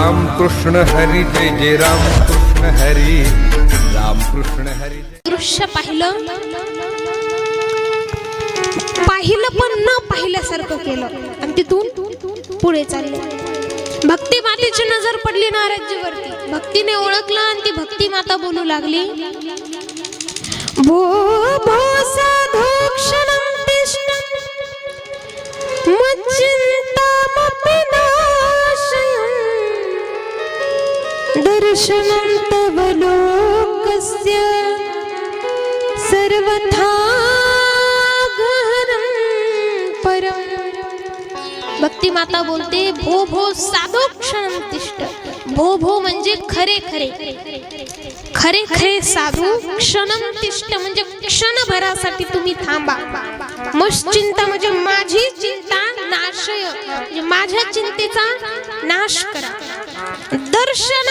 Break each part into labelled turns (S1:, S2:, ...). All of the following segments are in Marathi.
S1: राम कृष्ण हरी जय जय राम कृष्ण हरी राम कृष्ण हरी
S2: दृश्य पाहिलं? पाहिलं पण न पाहिल्यासारखं केलं. आणि तिथून पुढे चालले. भक्ती मातेची नजर पडली नाराजीवरती भक्तीने ओळखलं आणि ती भक्ती माता बोलू लागली. भो भो साधो क्षणं तिष्ठ दर्शनं तव लोकस्य सर्वथा गहनं परम भक्ती माता बोलते भो भो साधो क्षण तिष्ठ। भो भो म्हणजे खरे खरे। खरे खरे साधू क्षणम तिष्ठ म्हणजे क्षणभरासाठी तुम्ही थांबा। चिंता म्हणजे माझी चिंता नाशय। म्हणजे माझ्या चिंतेचा नाश करा। दर्शन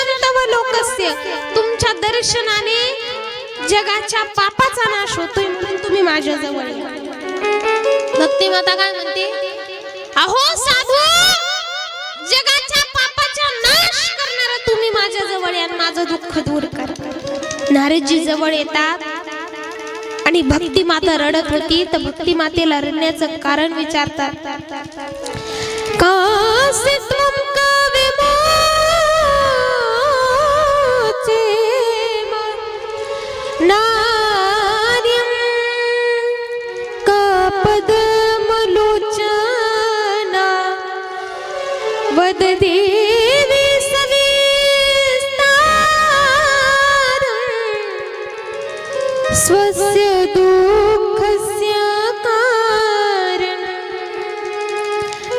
S2: लोकस्य तुमच्या दर्शनाने जगाच्या पापाचा नाश होतोय म्हणून तुम्ही माझ्या जवळ या. भक्ती माता काय म्हणते? अहो साधू! जगाच्या पापाचा नाश करणारा तुम्ही माझ्या जवळ या माझं दुःख दूर करा. नारदजी जवळ येतात आणि भक्ती माता रडत होती तर भक्ती मातेला रडण्याचं कारण विचारतात. का नार्यं कापदमलोचना वद देवी सविस्तारम् स्वस्य दुःखस्य कारण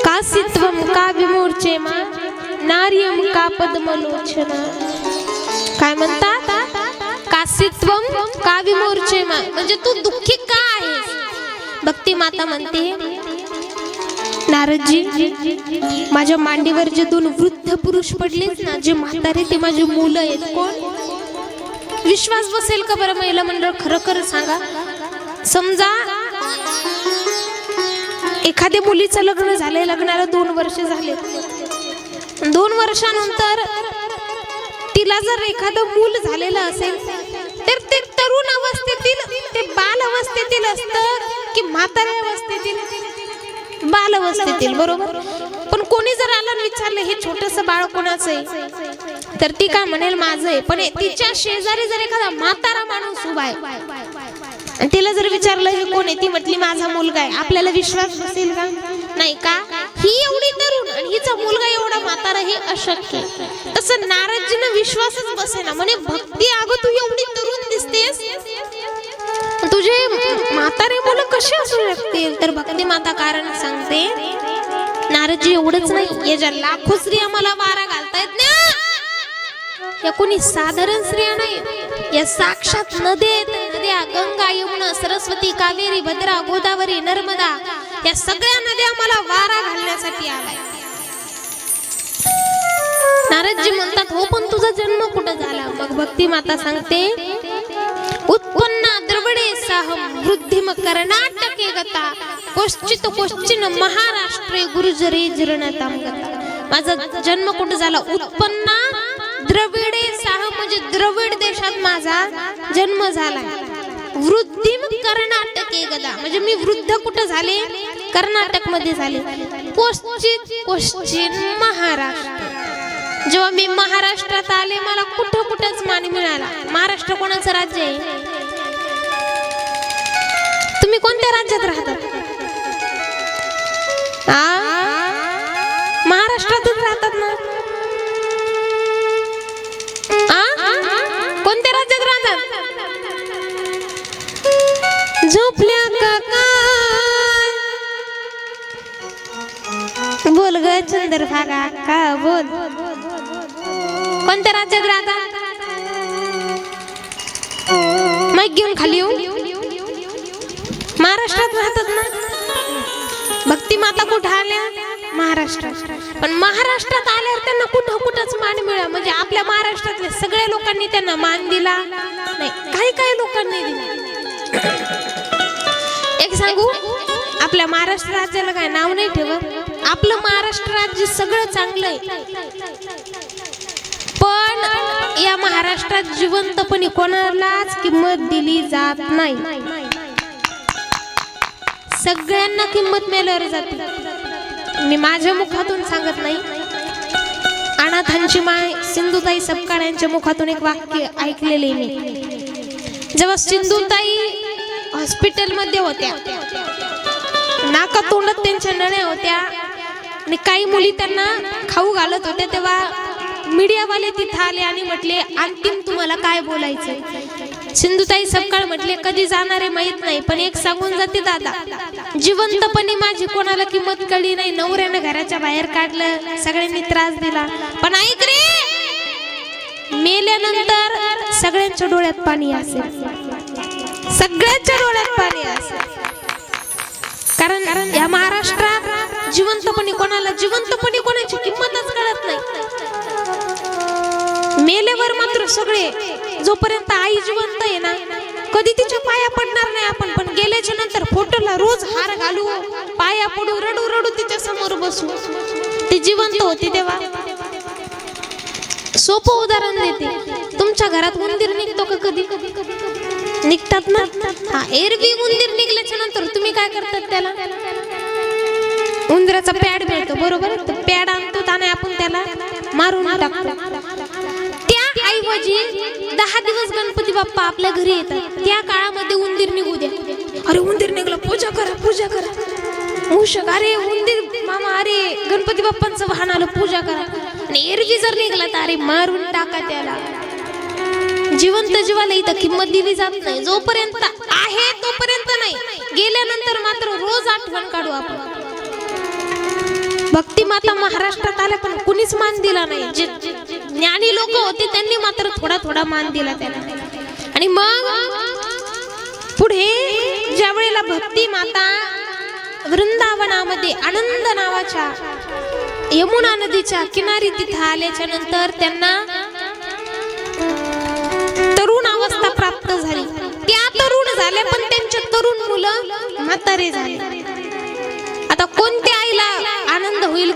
S2: कासित्वं का विमूर्चे मा नार्यं का पद्मलोचना काय म्हणतात कासित्वम का विमोर्चे म्हणजे तू दुःखी का आहेस? भक्ती माता म्हणते नारदजी माझ्या मांडीवर जे दोन वृद्ध पुरुष पडलेच ना जे म्हातारे ते माझे मुलं आहेत कोण? विश्वास बसेल का बरं महिला मंडळ? खरं खरं सांगा. समजा एखाद्या मुलीचं लग्न झालंय लग्नाला दोन वर्ष झाले दोन वर्षानंतर तिला जर एखादं मूल झालेलं असेल तर ते तरुण अवस्थेतील ते बाल अवस्थेतील असतं की म्हातारे अवस्थेतील? बाल अवस्थेतील बरोबर? पण कोणी जर आलं विचारलं हे छोटस बाळ कोणाचं आहे? तर ती काय म्हणेल माझं आहे. पण तिच्या शेजारी जर एखादा म्हातारा माणूस उभा आहे आणि तिला जर विचारलं हे कोण आहे? ती म्हटली माझा मुलगा आहे. आपल्याला विश्वास बसेल का? नाही का? ही एवढी हिचा मुलगा एवढा म्हातारा हे अशक्य तसं नारदजीनं विश्वासच बसेना. म्हणे भक्ती अगं तू एवढी तरुण दिसतेस. तुझे म्हातारे मुलं कसे असू शकतील? तर भक्ती माता कारण सांगते नारदजी एवढंच नाही. याच्या लाखो स्त्रिया मला वारा घालतायत ना या कोणी साधारण स्त्रिया नाही. या साक्षात नद्या नद्या गंगा यमुना सरस्वती कावेरी भद्रा गोदावरी नर्मदा या सगळ्या नद्या मला वारा घालण्यासाठी आलाय. नारदजी म्हणतात हो पण तुझा जन्म कुठं झाला? मग भक्ती माता सांगते उत्पन्ना द्रविडे साहम वृद्धिम कर्नाटके गता क्वश्चित क्वचिन महाराष्ट्रे गुरुजरी जीर्णताम गता. माझा जन्म कुठं झाला? उत्पन्ना द्रविडे साह म्हणजे द्रविड देशात माझा जन्म झाला. वृद्धिम कर्नाटके गदा म्हणजे मी वृद्ध कुठं झाले? कर्नाटकमध्ये झाले. क्वश्चित क्वचिन महाराष्ट्र. जेव्हा मी महाराष्ट्रात आले मला कुठं कुठंच मान मिळाला. महाराष्ट्र कोणाचं राज्य आहे? तुम्ही कोणत्या राज्यात राहतात महाराष्ट्रातच राहतात ना? कोणत्या राज्यात राहतात? झोपल्या का बोल ग चंद्रभागा. का बोल? कोणत्या राज्यात राहतात माईक घेऊन खाली येऊ. महाराष्ट्रात राहतात ना? भक्ती माता कुठं आल्या? महाराष्ट्रात. पण महाराष्ट्रात आल्यावर त्यांना कुठं कुठंच मान मिळा म्हणजे आपल्या महाराष्ट्रातल्या सगळ्या लोकांनी त्यांना मान दिला. नाही काही काही लोकांनी दिला. एक सांगू? आपल्या महाराष्ट्र राज्याला काय नाव नाही ठेवत? आपलं महाराष्ट्र राज्य सगळं चांगलं आहे. या महाराष्ट्रात जिवंतपणे कोणालाच किंमत दिली जात नाही. सगळ्यांना किंमत मिळवली जाते. मी माझ्या मुखातून सांगत नाही. अनाथांची माय सिंधुताई सपकाळ यांच्या मुखातून एक वाक्य ऐकलेले मी. जेव्हा सिंधुताई हॉस्पिटलमध्ये होत्या नाका तोंडात त्यांच्या नळ्या होत्या आणि काही मुली त्यांना खाऊ घालत होत्या तेव्हा मीडियावाले तिथं आले आणि म्हटले अंतिम तुम्हाला काय बोलायचं सिंधुताई सपकाळ म्हटले कधी जाणारे माहीत नाही पण एक सांगून जाते दादा. जिवंतपणे माझी कोणाला किंमत कळली नाही नवऱ्यानं घराच्या बाहेर काढलं सगळ्यांनी त्रास दिला. पण ऐक रे मेल्यानंतर सगळ्यांच्या डोळ्यात पाणी असेल. सगळ्यांच्या डोळ्यात पाणी असेल. कारण कारण या महाराष्ट्रात जिवंतपणे कोणाला जिवंतपणे कोणाची किंमतच कळत नाही. मेल्यावर मात्र सगळे जोपर्यंत आई जिवंत आहे ना कधी तिच्या पाया पडणार नाही आपण पण गेल्याच्यानंतर फोटोला रोज हार घालू पाया पडू रडू रडू तिच्या समोर बसू. ती जिवंत होती तेव्हा. सोपं उदाहरण देते. तुमच्या घरात उंदीर निघतो का कधी? निघतात ना? हा एरवी उंदीर निघल्याच्या नंतर तुम्ही काय करतात त्याला? उंदराचा पॅड मिळतो बरोबर? पॅड आणतो आणि आपण त्याला मारून टाकतो. ऐवजी दहा दिवस गणपती बाप्पा आपल्या घरी येतात. त्या काळामध्ये उंदीर निघू द्या अरे उंदीर निघला पूजा करा पूजा करा. मूषक अरे उंदीर मामा अरे गणपती बाप्पांचं वाहन आलं पूजा करा. आणि एरवी जर निघला तर अरे मारून टाका त्याला. जिवंत जीवाला इथं किंमत दिली जात नाही. जोपर्यंत आहे तोपर्यंत नाही. गेल्यानंतर मात्र रोज आठवण काढू आपण. भक्ती माता महाराष्ट्रात आल्या पण कुणीच मान दिला नाही. ज्ञानी लोक होते त्यांनी मात्र थोडा थोडा मान दिला त्याला. आणि मग पुढे ज्या वेळेला भक्ती माता वृंदावनामध्ये आनंद नावाच्या यमुना नदीच्या किनारी तिथं आल्याच्यानंतर त्यांना तरुण अवस्था प्राप्त झाली. त्या तरुण झाल्या पण त्यांचे तरुण मुलं म्हातारे झाले.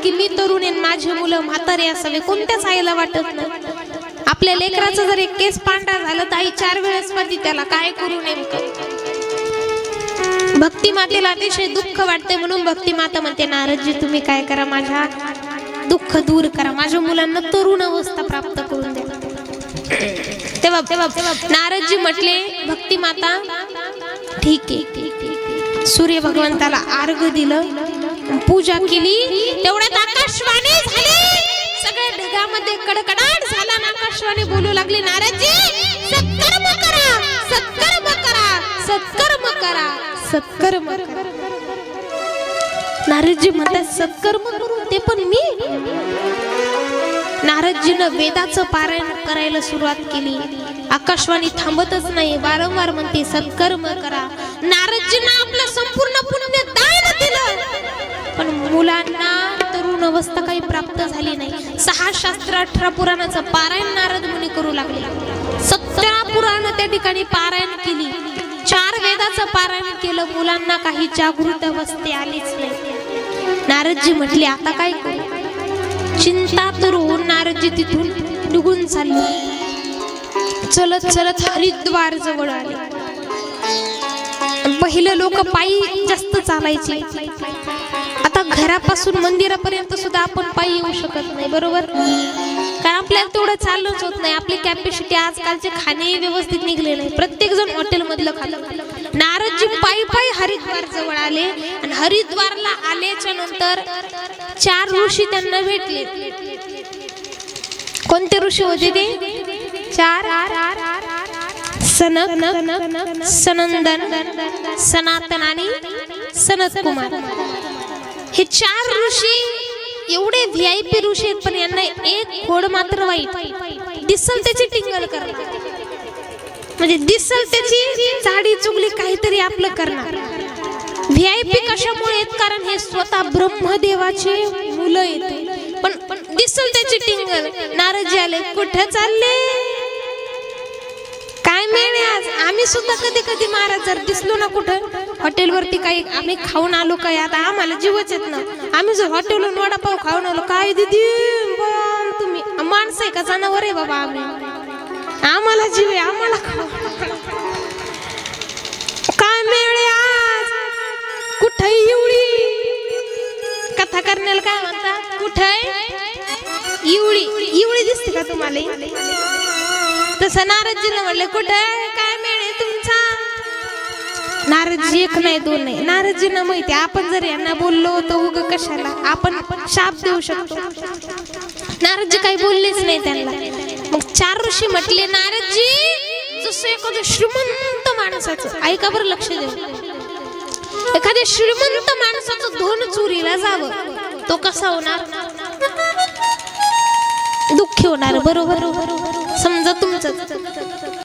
S2: की मी तरुण आहे माझे मुलं म्हातारे असावे कोणत्याच आईला वाटत नाही. आपल्या लेकराचं जर एक केस पांढरा झालं तर आई चार वेळेस म्हणते त्याला काय करू नेमकं? भक्ती मातेला अतिशय दुःख वाटते म्हणून भक्ती माता म्हणते नारदजी तुम्ही काय करा माझ्या दुःख दूर करा. माझ्या मुलांना तरुण अवस्था प्राप्त करून द्या. तेव्हा तेव्हा नारदजी म्हटले भक्ती माता ठीक आहे. ठीक आहे सूर्य भगवंताला अर्घ दिलं. पूजा केली. तेवढ्यात आकाशवाणी झाली. सगळ्या ढगामध्ये कडकडाट झाला आकाशवाणी बोलू लागली नारदजी सत्कर्म करा सत्कर्म करा सत्कर्म करा सत्कर्म नारदजी म्हणतात सत्कर्म करू ते पण मी. नारदजीनं वेदाचं पारायण करायला सुरुवात केली. आकाशवाणी थांबतच नाही वारंवार म्हणते सत्कर्म करा. नारदजीनं आपलं संपूर्ण पुण्य मुलांना तरुण अवस्था काही प्राप्त झाली नाही. सहा शास्त्र अठरा पुराणाचं पारायण नारद मुनी करू लागले. सतरा पुराण त्या ठिकाणी पारायण केली. चार वेदाचं पारायण केलं. मुलांना काही जागृत अवस्थे आलीच नाही. नारदजी म्हटले आता काय करू? चिंता तर होऊन नारदजी तिथून निघून चालली. चलत चलत हरिद्वार जवळ आले. पहिलं लोक पायी जास्त चालायचे. आता घरापासून मंदिरापर्यंत सुद्धा आपण पायी येऊ शकत नाही बरोबर? कारण आपल्याला तेवढं चालणंच होत नाही. आपली कॅपॅसिटी आजकालचे खाणे व्यवस्थित निघले नाही. प्रत्येक जण हॉटेलमधलं खाल्लं नारदजी पायी पायी हरिद्वार जवळ आले आणि हरिद्वारला आल्याच्यानंतर चार ऋषी त्यांना भेटले. कोणते ऋषी होते ते चार? सनक सनंदन सनातन आणि सनत कुमार हे चार ऋषी एवढे व्ही आय पी ऋषी आहेत पण यांना एक खोड मात्र वाईट. दिसल त्याची टिंगल करणार. म्हणजे दिसल त्याची झाडी चुगली काहीतरी आपलं करणार. व्ही आय पी कशामुळे आहेत? कारण हे स्वतः ब्रह्मदेवाचे मुलं आहेत पण दिसल त्याची टिंगल. नारजी आले कुठे चालले? आम्ही सुद्धा कधी कधी महाराज जर दिसलो ना कुठं हॉटेलवरती काही आम्ही खाऊन आलो काय? आता आम्हाला जीवच येत ना आम्ही जर हॉटेलवरून वडापाव खाऊन आलो काय दिदी? तुम्ही माणसं आहे का? जनावर आहे बाबा आम्ही. आम्हाला जीव आहे आम्हाला खाऊ. काय मिळे आज? कुठे एवढी कथा करण्याला काय म्हणतात कुठे इवळी. इवळी दिसते का तुम्हाला? तसं नारदजीला म्हणले कुठे काय नारदजी एक नाही दोन नाही. नारदजींना माहिती आहे, आपण जर यांना बोललो तर उग कशाला? आपण शाप देऊ शकतो. नारदजी काही बोललेच नाही त्यांना. मग चार ऋषी म्हटले नारदजी जसं एखादं श्रीमंत माणसाचं. ऐका बरं लक्ष देऊ एखाद्या श्रीमंत माणसाचं धन चोरीला जावं तो कसा होणार? दुःखी होणार बरोबर? समजा तुमचं.